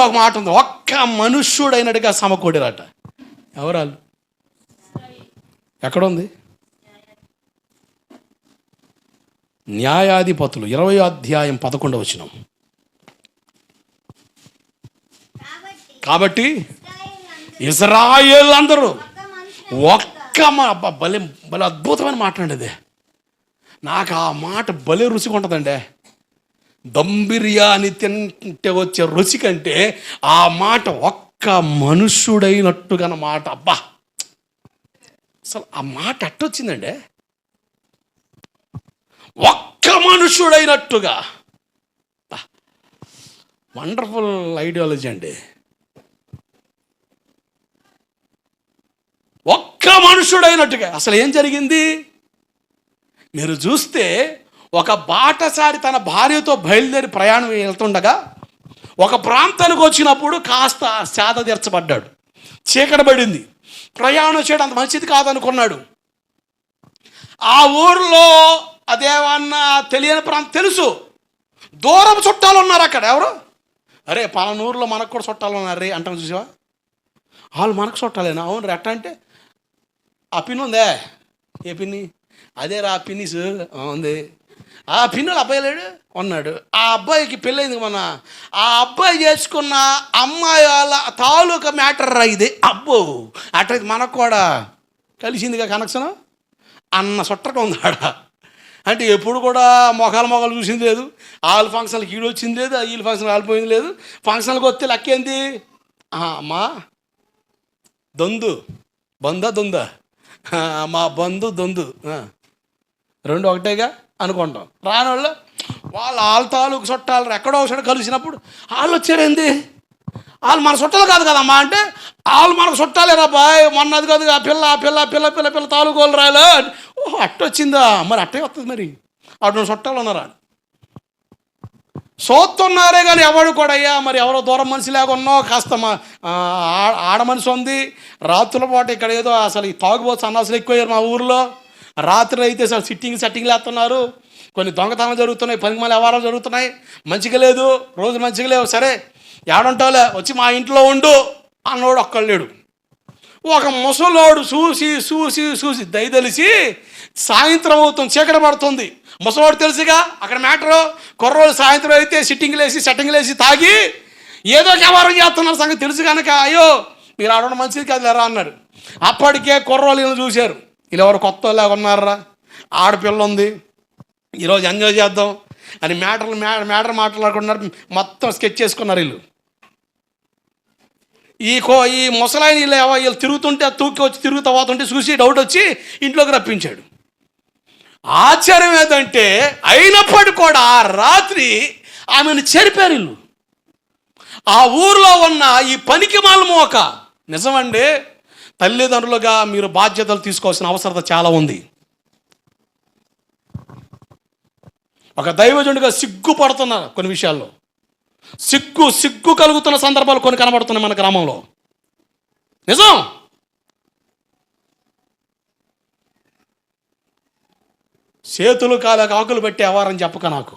బైబిల్లో ఒక మాట ఉంది. ఒక్క మనుష్యుడైనట్టుగా సమకూడిరట. ఎవరాలు ఎక్కడుంది? న్యాయాధిపతులు. ఇరవై అధ్యాయం పదకొండవ వచ్చిన కాబట్టి ఇజ్రాయేల్ అందరూ ఒక్క మా భలే భలే అద్భుతమైన మాట్లాడేది నాకు ఆ మాట భలే రుచిగా ఉంటుందండి దమ్ బిర్యానీ తింటే వచ్చే రుచి కంటే ఆ మాట ఒక్క మనుష్యుడైనట్టుగా మాట. అబ్బా! అసలు ఆ మాట అట్టొచ్చిందండి ఒక్క మనుషుడైనట్టుగా వండర్ఫుల్ ఐడియాలజీ అండి. ఒక్క మనుషుడైనట్టుగా అసలు ఏం జరిగింది? మీరు చూస్తే ఒక బాటసారి తన భార్యతో బయలుదేరి ప్రయాణం వెళ్తుండగా ఒక ప్రాంతానికి వచ్చినప్పుడు కాస్త సేద తీర్చబడ్డాడు చీకటబడింది ప్రయాణం చేయడం అంత మంచిది కాదనుకున్నాడు. ఆ ఊర్లో అదేమన్నా తెలియని ప్రాంతం తెలుసు. దూరం చుట్టాలు ఉన్నారు అక్కడ. ఎవరు? అరే పలానా ఊర్లో మనకు కూడా చుట్టాలు ఉన్నారు రే అంటాం చూసావా? వాళ్ళు మనకు చుట్టాలేనా? అవును రే అట్ట అంటే ఆ పిన్ ఉందే. ఏ పిన్ని? అదే రా పిన్నిస్ ఉంది. ఆ పిన్నులు అబ్బాయి లేడు? ఉన్నాడు. ఆ అబ్బాయికి పెళ్ళైంది మన ఆ అబ్బాయి చేసుకున్న అమ్మాయి వాళ్ళ తాలూకా మ్యాటర్ రా ఇది. అబ్బో! అట్లయితే మనకు కూడా కలిసిందిగా కనెక్షన్? అన్న సొట్టక ఉంది ఆడ అంటే ఎప్పుడు కూడా మొఖాలు మొఖాలు చూసింది లేదు. వాళ్ళ ఫంక్షన్కి ఈడు వచ్చింది లేదు వీళ్ళ ఫంక్షన్ ఆలిపోయింది లేదు. ఫంక్షన్లకు వస్తే లక్కేంది అమ్మా. దొందు. బందా దొందా? మా బంధు దొందు. రెండు ఒకటేగా? అనుకుంటాం. రాని వాళ్ళు వాళ్ళ వాళ్ళ తాలూకు చుట్టాలు ఎక్కడో ఒకసారి కలిసినప్పుడు వాళ్ళు వచ్చారేంది వాళ్ళు మన చుట్టాలు కాదు కదమ్మా అంటే వాళ్ళు మనకు చుట్టాలేరా బాయ్ మొన్నది కాదు ఆ పిల్ల ఆ పిల్ల పిల్ల పిల్ల పిల్ల తాలూకు వాళ్ళు రాయలే ఓహో అట్టొచ్చిందా మరి అట్టే వస్తుంది మరి. అటు చుట్టాలు ఉన్నారా సోత్తున్నారే కానీ ఎవడు కూడా అయ్యా మరి ఎవరో దూరం మనిషి లేకున్నో కాస్త ఆడ మనిషి ఉంది. రాత్రుల పాటు ఇక్కడ ఏదో అసలు ఈ తాగుబోతు సన్నాసులు ఎక్కువయ్యారు మా ఊర్లో. రాత్రి అయితే సార్ సిట్టింగ్ సెట్టింగ్లు వేస్తున్నారు. కొన్ని దొంగతనాలు జరుగుతున్నాయి పనికి మళ్ళీ వ్యవహారాలు జరుగుతున్నాయి. మంచిగా లేదు రోజు మంచిగా లేవు. సరే ఏడుంటావులే వచ్చి మా ఇంట్లో ఉండు. అన్నోడు ఒక్కడు లేడు. ఒక ముసలోడు చూసి చూసి చూసి దయదలిసి సాయంత్రం అవుతుంది చీకటి పడుతుంది. ముసలోడు తెలుసుగా అక్కడ మ్యాటరు కుర్రోడు సాయంత్రం అయితే సిట్టింగ్లు వేసి సెట్టింగ్లు వేసి తాగి ఏదో వ్యవహారం చేస్తున్నారు సంగతి తెలుసు కనుక అయ్యో మీరు ఆడడం మంచిది కాదు లేరా అన్నాడు. అప్పటికే కుర్రోళ్ళు చూశారు. ఇలా ఎవరు కొత్త వాళ్ళు ఉన్నారా? ఆడపిల్ల ఉంది. ఈరోజు ఎంజాయ్ చేద్దాం అని మ్యాటర్లు మ్యాటర్ మాట్లాడుకున్నారు. మొత్తం స్కెచ్ చేసుకున్నారు వీళ్ళు. ఈ కో ఈ ముసలాయన వీళ్ళు వీళ్ళు తిరుగుతుంటే తూకి వచ్చి తిరుగుతూ పోతుంటే చూసి డౌట్ వచ్చి ఇంట్లోకి రప్పించాడు. ఆశ్చర్యం ఏదంటే అయినప్పటికీ కూడా ఆ రాత్రి ఆమెను చెరిపారు వీళ్ళు. ఆ ఊర్లో ఉన్న ఈ పనికి మాలమోక నిజమండి? తల్లిదండ్రులుగా మీరు బాధ్యతలు తీసుకోవాల్సిన అవసరత చాలా ఉంది. ఒక దైవజనుడిగా సిగ్గుపడుతున్నారు కొన్ని విషయాల్లో సిగ్గు సిగ్గు కలుగుతున్న సందర్భాలు కొన్ని కనబడుతున్నాయి మన గ్రామంలో. నిజం? చేతులు కాల ఆకులు పెట్టి వ్యవహారం చెప్పక నాకు.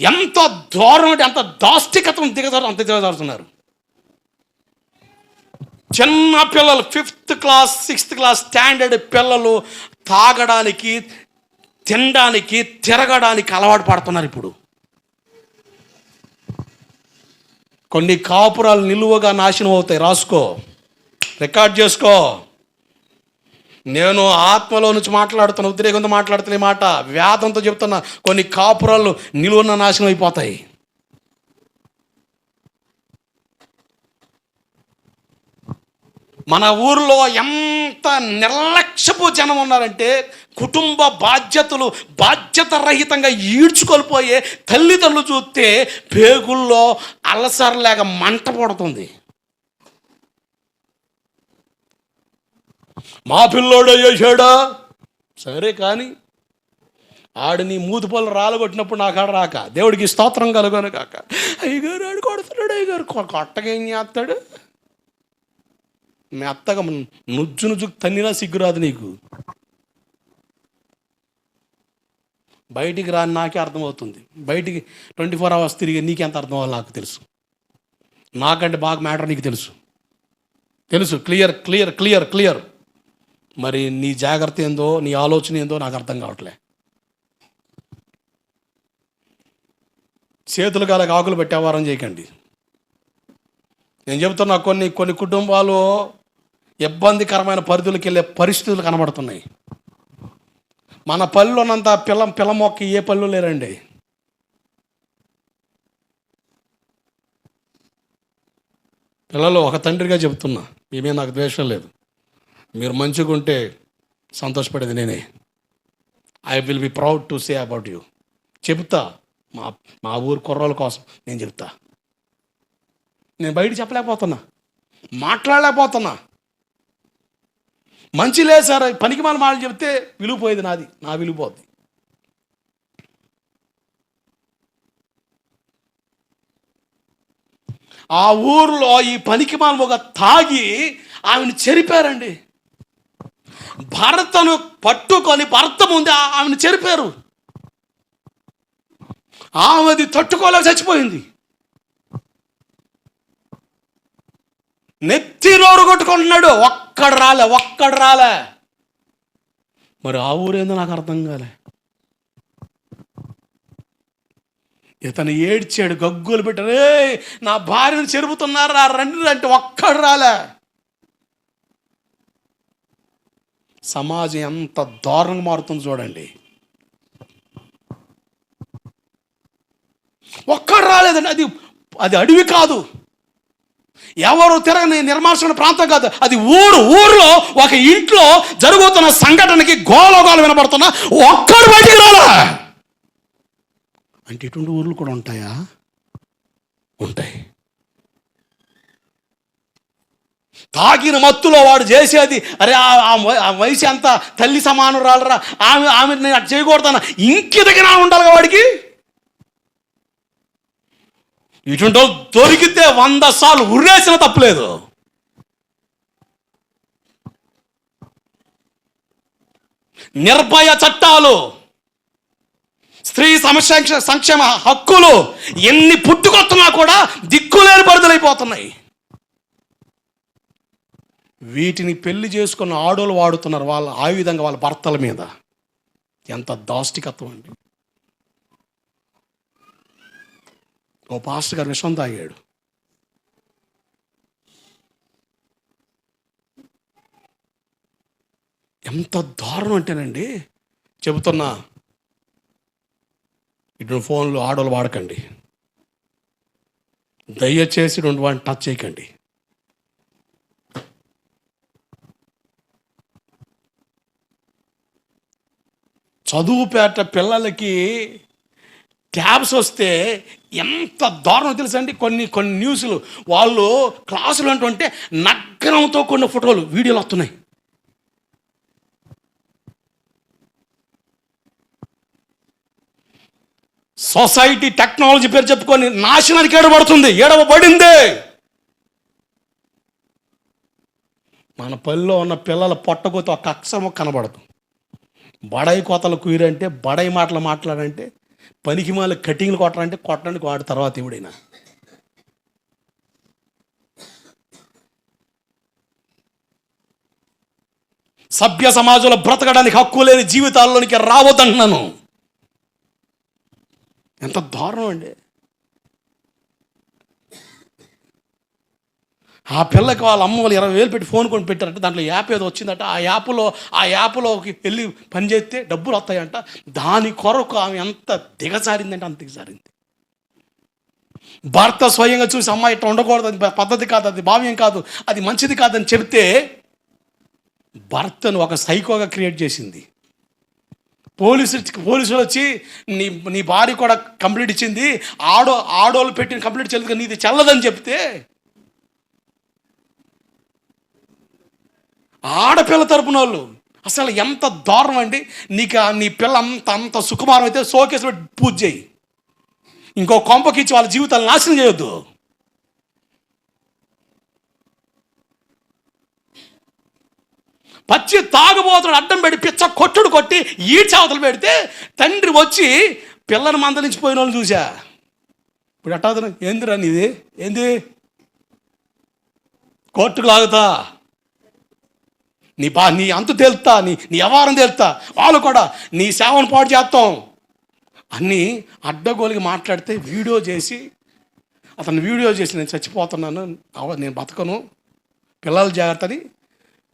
ఎంత దారుణం అంటే ఎంత దాష్టికతం దిగజారు అంత దిగజారుతున్నారు. చిన్న పిల్లలు fifth class sixth class standard పిల్లలు తాగడానికి తినడానికి తిరగడానికి అలవాటు పడుతున్నారు ఇప్పుడు. కొన్ని కాపురాలు నిలువగా నాశనం అవుతాయి. రాసుకో. రికార్డ్ చేసుకో. నేను ఆత్మలో నుంచి మాట్లాడుతున్న ఉద్రేకంతో మాట్లాడుతున్న మాట వ్యాధంతో చెప్తున్నా కొన్ని కాపురాలు నిలువున్న నాశనం అయిపోతాయి. మన ఊర్లో ఎంత నిర్లక్ష్యపు జనం ఉన్నారంటే కుటుంబ బాధ్యతలు బాధ్యత రహితంగా ఈడ్చుకొలిపోయే తల్లిదండ్రులు చూస్తే పేగుల్లో అలసరలేక మంట పడుతుంది. మా పిల్లోడు చేశాడా? సరే కానీ ఆడు నీ మూతి రాలగొట్టినప్పుడు నాకు ఆడ రాక. దేవుడికి స్తోత్రం కలుగను కాక. అయ్యగారు ఆడు కొడుతున్నాడు అయ్యగారు కొ- కొట్టగా ఏం చేస్తాడు? మెత్తగా నుజ్జు నుజ్జుకు తన్నినా సిగ్గురాదు నీకు. బయటికి రాని నాకే అర్థమవుతుంది. బయటికి ట్వంటీ ఫోర్ అవర్స్ తిరిగి నీకెంత అర్థం అవ్వాలి నాకు తెలుసు. నాకంటే బాగా మ్యాటర్ నీకు తెలుసు. తెలుసు క్లియర్ క్లియర్ క్లియర్ క్లియర్. మరి నీ జాగ్రత్త ఏందో నీ ఆలోచన ఏందో నాకు అర్థం కావట్లే. చేతులు కాలకు ఆకులు పెట్టేవారం చేయకండి. నేను చెబుతున్నా కొన్ని కొన్ని కుటుంబాలు ఇబ్బందికరమైన పరిధులకు వెళ్ళే పరిస్థితులు కనబడుతున్నాయి. మన పల్లెలో ఉన్నంత పిల్ల పిల్ల మొక్క ఏ పళ్ళు లేరండి? పిల్లలు ఒక తండ్రిగా చెబుతున్నా మేమే నాకు ద్వేషం లేదు. మీరు మంచిగా ఉంటే సంతోషపడేది నేనే. I will be proud to say about you చెప్తా మా మా ఊరు కుర్రోల కోసం నేను చెప్తా నేను బయట చెప్పలేకపోతున్నా మాట్లాడలేకపోతున్నా. మంచి లేదు పనికి మన మాటలు చెప్తే విలువ పోయేది నాది నా విలువ పోద్ది. ఆ ఊర్లో ఈ పనికి ఒక తాగి ఆమెను చెరిపారండి. భర్తను పట్టుకొని భర్త ముందు ఆ- ఆమెను చెరిపారు. ఆమెది తట్టుకోలేక చచ్చిపోయింది. నెత్తి నోరు కొట్టుకుంటున్నాడు. ఒక్కడు రాలే ఒక్కడు రాలే. మరి ఆ ఊరేందో నాకు అర్థం కాలే. ఇతను ఏడ్చాడు గగ్గులు పెట్టారే నా భార్యను చెరుపుతున్నారు? రా రండి అంటే ఒక్కడు రాలే. సమాజం ఎంత దారుణంగా మారుతుంది చూడండి. ఒక్కడు రాలేదండి. అది అది అడవి కాదు. ఎవరు తిరగని నిర్మానుషమైన ప్రాంతం కాదు. అది ఊరు. ఊర్లో ఒక ఇంట్లో జరుగుతున్న సంఘటనకి గోలగోలు వినబడుతున్న ఒక్కడు బయటికి రాలా. అంటే ఇటువంటి ఊర్లు కూడా ఉంటాయా? ఉంటాయి. తాగిన మత్తులో వాడు చేసేది అరే ఆ- వయసు ఎంత? తల్లి సమానురాలరా? ఆమె ఆమె నేను అటు చేయకూడదన్న. ఇంకిదకి ఉండాలిగా ఉండాలి వాడికి. ఇటువంటి దొరికితే వంద సార్లు ఉరేసిన తప్పలేదు. నిర్భయ చట్టాలు స్త్రీ సంక్షేమ సంక్షేమ హక్కులు ఎన్ని పుట్టుకొస్తున్నా కూడా దిక్కులేని పరిధులైపోతున్నాయి వీటిని పెళ్ళి చేసుకున్న ఆడోళ్ళు వాడుతున్నారు వాళ్ళ ఆ విధంగా వాళ్ళ భర్తల మీద. ఎంత దాష్టికత్వం అండి. ఓ పాస్టర్ గారు విషం తాగాడు. ఎంత దారుణం అంటేనండి చెబుతున్నా ఇటువంటి ఫోన్లు ఆడోళ్ళు వాడకండి. దయచేసి రెండు వాటిని టచ్ చేయకండి. చదువుపేట పిల్లలకి ట్యాబ్స్ వస్తే ఎంత దారుణం తెలుసండి? కొన్ని కొన్ని న్యూస్లు. వాళ్ళు క్లాసులు అంటుంటే నగ్నంతో కొన్ని ఫోటోలు వీడియోలు వస్తున్నాయి. సొసైటీ టెక్నాలజీ పేరు చెప్పుకొని నాశనానికి ఏడబడుతుంది ఏడవబడింది మన పల్లెలో ఉన్న పిల్లల పొట్టగోత ఒక అక్షరం కనబడదు. బడాయి కోతలు కుయిరంటే బడాయి మాటలు మాట్లాడంటే పనికి మాల కటింగ్లు కొట్టాలంటే కొట్టడానికి వాడు తర్వాత ఎవడైనా సభ్య సమాజంలో బ్రతకడానికి హక్కు లేని జీవితాల్లోనికి రావద్దంటున్నాను ఎంత దారుణం అండి. ఆ పిల్లకి వాళ్ళ అమ్మ వాళ్ళు ఇరవై వేలు పెట్టి ఫోన్ కొని పెట్టారంట. దాంట్లో యాప్ ఏదో వచ్చిందట. ఆ యాప్లో ఆ యాప్లోకి వెళ్ళి పనిచేస్తే డబ్బులు వస్తాయంట. దాని కొరకు ఆమె ఎంత దిగజారిందంటే అంత దిగజారింది. భర్త స్వయంగా చూసి అమ్మాయి ఇట్లా ఉండకూడదు అది పద్ధతి కాదు అది భావ్యం కాదు అది మంచిది కాదని చెబితే భర్తను ఒక సైకోగా క్రియేట్ చేసింది. పోలీసు పోలీసులు వచ్చి నీ నీ భార్య కూడా కంప్లీట్ ఇచ్చింది ఆడో ఆడోళ్ళు పెట్టిన కంప్లీట్ చెల్లదు నీది చల్లదని చెప్తే ఆడపిల్ల తరపున వాళ్ళు అసలు ఎంత దారుణం అండి. నీకు నీ పిల్ల అంత అంత సుకుమారం అయితే షోకేస్ పెట్టి పూజ చేయి. ఇంకో కొంపకిచ్చి వాళ్ళ జీవితాలు నాశనం చేయొద్దు. పచ్చి తాగుబోతుడు అడ్డం పెట్టి పిచ్చ కొట్టుడు కొట్టి ఈడ్చవతలు పెడితే తండ్రి వచ్చి పిల్లని మందలించిపోయిన వాళ్ళు చూసా ఇప్పుడు ఎట్టాదన ఏందిరా నీది? ఏంది? కోర్టుకు లాగుతా. నీ బా నీ అంతు తేలుతా నీ నీ వ్యవహారం తేలుతా. వాళ్ళు కూడా నీ సేవను పాటు చేస్తాం. అన్నీ అడ్డగోలికి మాట్లాడితే వీడియో చేసి అతను వీడియో చేసి నేను చచ్చిపోతున్నాను నేను బతకను. పిల్లలు జాగ్రత్తని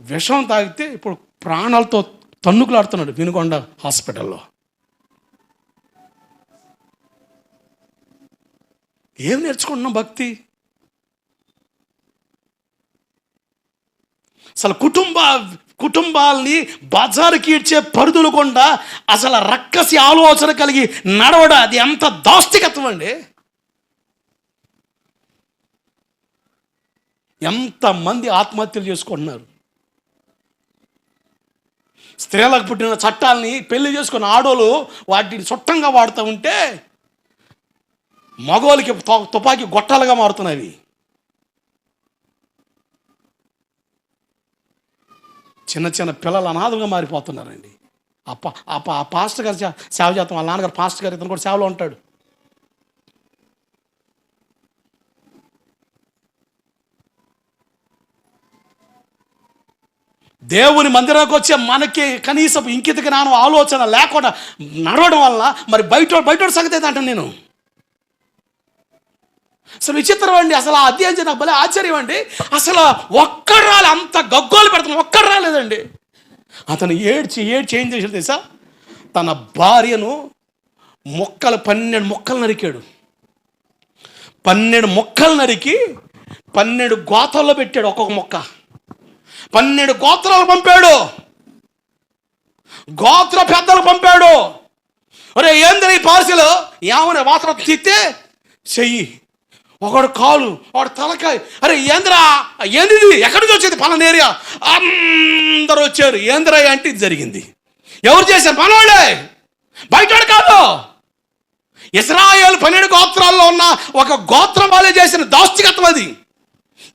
విషం తాగితే ఇప్పుడు ప్రాణాలతో తన్నుకులాడుతున్నాడు వినుకొండ హాస్పిటల్లో. ఏం నేర్చుకుంటున్నాం భక్తి? అసలు కుటుంబ కుటుంబాల్ని బజారుకి ఇచ్చే పరిధులు కొండా అసలు రక్కసి ఆలోచన కలిగి నడవడం అది ఎంత దాస్తికత్వం అండి. ఎంతమంది ఆత్మహత్యలు చేసుకుంటున్నారు. స్త్రీలకు పుట్టిన చట్టాలని పెళ్ళి చేసుకున్న ఆడోళ్ళు వాటిని చుట్టంగా వాడుతూ ఉంటే మగోళ్ళకి తుపాకీ గొట్టాలుగా మారుతున్నాయి చిన్న చిన్న పిల్లలు అనాథంగా మారిపోతున్నారండి. ఆ అప్ప ఆ పాస్టర్ గారు సేవ చేస్తాం వాళ్ళ నాన్నగారు పాస్టర్ గారు ఇతను కూడా సేవలో ఉంటాడు. దేవుని మందిరానికి వచ్చే మనకి కనీసం ఇంకిత జ్ఞానం ఆలోచన లేకుండా నడవడం వల్ల మరి బయట బయట సంగతి అంటాను నేను? అసలు విచిత్రం అండి. అసలు ఆ అధ్యయనం చేయడం నాకు భలే ఆశ్చర్యం అండి. అసలు ఒక్కడు రాలే అంత గగ్గోలు పెడతాను ఒక్కడు రాలేదండి. అతను ఏడ్చి ఏడ్చి ఏం చేసాడు తెలుసా? తన భార్యను మొక్కలు పన్నెండు మొక్కలు నరికాడు. పన్నెండు మొక్కలు నరికి పన్నెండు గోతాల్లో పెట్టాడు ఒక్కొక్క మొక్క. పన్నెండు గోత్రాలు పంపాడు. గోత్ర పెద్దలు పంపాడు. ఒరే ఏంది ఈ పార్సిల్? ఏమని వాసన తీస్తే చెయ్యి. ఒకడు కాలు ఒకడు తలకాయ. అరే ఏంద్రా? ఏంది ఎక్కడి నుంచి వచ్చేది? పలానా ఏరియా? అందరూ వచ్చారు. ఏంద్రా అంటే ఇది జరిగింది? ఎవరు చేశారు? మనవాళ్ళే బయటవాడు కాదు. ఇస్రాయేల్ పన్నెండు గోత్రాల్లో ఉన్న ఒక గోత్రం వాళ్ళే చేసిన దాస్తికత్వం అది.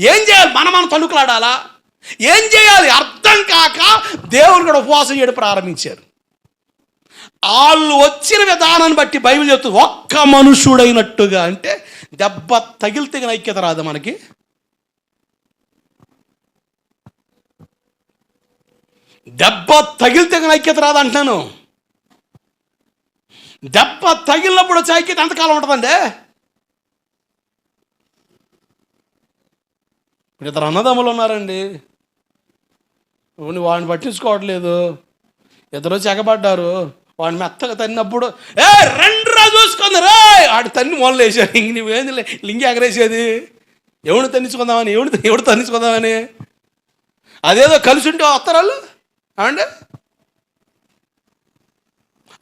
ఏం చేయాలి? మనం మనం తణుకులాడాలా? ఏం చేయాలి? అర్థం కాక దేవుని కూడా ఉపవాసం చేయడం ప్రారంభించారు. వాళ్ళు వచ్చిన విధానాన్ని బట్టి బైబిల్ చెప్తుంది ఒక్క మనుషుడైనట్టుగా అంటే దెబ్బ తగిలితే గన ఐక్యత రాదు మనకి? దెబ్బ తగిలితే గన ఐక్యత రాదు అంటున్నాను. దెబ్బ తగిలినప్పుడు వచ్చే ఐక్యత ఎంతకాలం ఉంటుందండి? ఇద్దరు అన్నదమ్ములు ఉన్నారండి. వాడిని పట్టించుకోవట్లేదు. ఇద్దరు చెగబడ్డారు వాడిని మెత్తగా తన్నినప్పుడు ఏ రెండు చూసుకుంది రే ఆడు తన్ని మొదలేసాడు ఇంక నువ్వేంది లే- లింగి ఎగరేసేది? ఎవడు తన్నించుకుందామని? ఎవడు ఎవడు తన్నించుకుందామని? అదేదో కలిసి ఉంటే వస్తారు వాళ్ళు ఏమండి?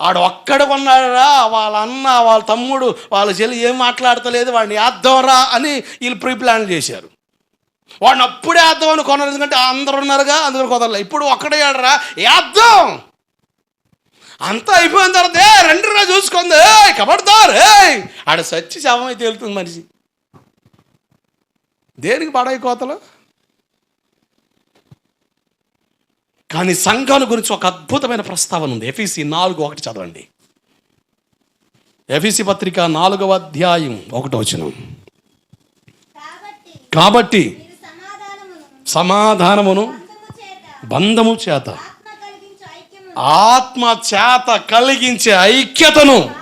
ఆడు ఒక్కడ కొన్నాడా వాళ్ళ అన్న వాళ్ళ తమ్ముడు వాళ్ళ చెల్లి ఏం మాట్లాడతలేదు వాడిని వేద్దాంరా అని వీళ్ళు ప్రీ ప్లాన్ చేశారు. వాడిని అప్పుడే వేద్దామని కొన్నారు. ఎందుకంటే అందరు ఉన్నారుగా అందరూ కుదరలే. ఇప్పుడు ఒక్కడే ఆడరా వేద్దాం అంతా అయిపోయిన తర్వాత ఏ రెండు రోజు చూసుకుంది ఏ కబడ్దార్ ఏ. ఆడ సచ్చి శవం అయితే వెళ్తుంది మనిషి. దేనికి పడాయి కోతలు? కానీ సంఘాన్ని గురించి ఒక అద్భుతమైన ప్రస్తావన ఉంది. ఎఫీసీ నాలుగు ఒకటి చదవండి. ఎఫీసీ పత్రిక నాలుగవ అధ్యాయం ఒకటో వచనం. కాబట్టి సమాధానమును బంధము చేత బంధము చేత ఆత్మ కలిగించు ఐక్యము ఆత్మ చేత కలిగించే ఐక్యతను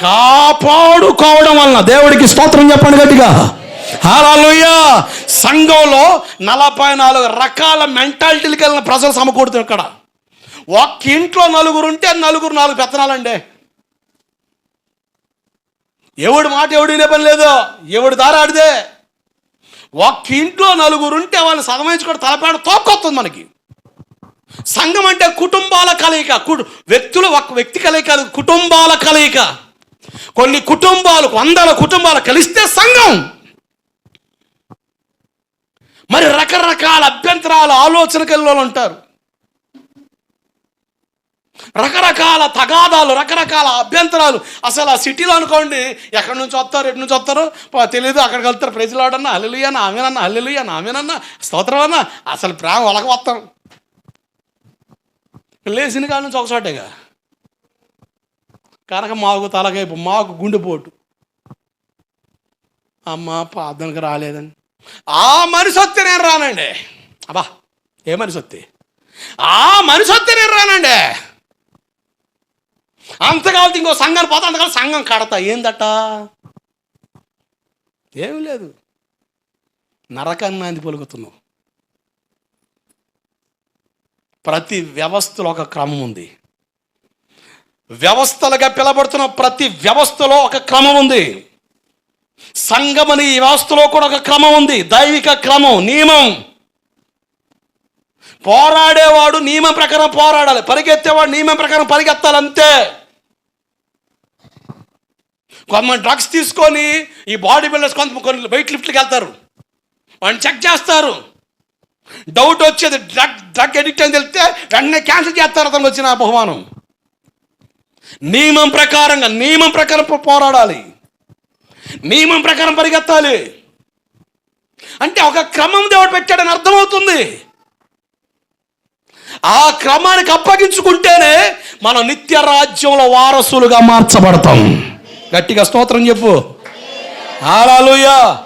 కాపాడుకోవడం వలన దేవుడికి స్తోత్రం చెప్పండి గట్టిగా. హల్లెలూయా. సంఘంలో నలభై నాలుగు రకాల మెంటాలిటీలు కలిగిన ప్రజలు సమకూడుతారు ఇక్కడ. ఒక్క ఇంట్లో నలుగురు ఉంటే నలుగురు నాలుగు పెత్తనాలండి. ఎవడి మాట ఎవడు వినే పని లేదు? ఎవడి దారి ఆడిదే? ఒక్క ఇంట్లో నలుగురు ఉంటే వాళ్ళని సదమించుకొని తలపేడ తోక్కొస్తుంది మనకి. సంఘం అంటే కుటుంబాల కలయిక. వ్యక్తుల వ్యక్తులు ఒక వ్యక్తి కలయిక కుటుంబాల కలయిక. కొన్ని కుటుంబాలు వందల కుటుంబాలు కలిస్తే సంఘం. మరి రకరకాల అభ్యంతరాలు ఆలోచన కలిగిన ఉంటారు. రకరకాల తగాదాలు రకరకాల అభ్యంతరాలు. అసలు ఆ సిటీలో అనుకోండి ఎక్కడి నుంచి వస్తారు ఎటు నుంచి వస్తారు తెలియదు అక్కడికి వెళ్తారు ప్రజలాడన్నా హల్లెలూయా ఆమెనన్నా హల్లెలూయా ఆమెనన్నా స్తోత్రం అన్న అసలు ప్రేమ ఒలక వస్తారు లేచిన కాడ నుంచి ఒకసాటేగా కనుక మాకు తలకైపు మాకు గుండెపోటు. అమ్మ ప్రార్థనకు రాలేదని. ఆ మనిషి వస్తే నేను రానండి. అబ్బా ఏ మనిషి వస్తే ఆ మనిషి వస్తే నేను రానండి. అంతకాలం ఇంకో సంఘాన్ని పోతా అంతకాలం సంఘం కడతా. ఏందట? ఏం లేదు. నరకన్నాంది పలుకుతున్నావు. ప్రతి వ్యవస్థలో ఒక క్రమం ఉంది. వ్యవస్థలుగా పిలబడుతున్న ప్రతి వ్యవస్థలో ఒక క్రమం ఉంది. సంఘమని ఈ వ్యవస్థలో కూడా ఒక క్రమం ఉంది. దైవిక క్రమం నియమం. పోరాడేవాడు నియమం ప్రకారం పోరాడాలి. పరిగెత్తేవాడు నియమం ప్రకారం పరిగెత్తాలి అంతే. కొంతమంది డ్రగ్స్ తీసుకొని ఈ బాడీ బిల్డర్స్ కొంత కొన్ని వెయిట్ లిఫ్ట్కి వెళ్తారు. వాడిని చెక్ చేస్తారు. డౌట్ వచ్చేది డ్రగ్ డ్రగ్ ఎడిక్ట్ అని తెలిస్తే వెంటనే క్యాన్సిల్ చేస్తారు అతనికి వచ్చిన ఆ బహుమానం. నియమం ప్రకారంగా నియమం ప్రకారం పోరాడాలి. నియమం ప్రకారం పరిగెత్తాలి. అంటే ఒక క్రమం దేవుడు పెట్టాడని అర్థమవుతుంది. ఆ క్రమానికి అప్పగించుకుంటేనే మనం నిత్య రాజ్యంలో వారసులుగా మార్చబడతాం. గట్టిగా స్తోత్రం చెప్పు. హాలూయా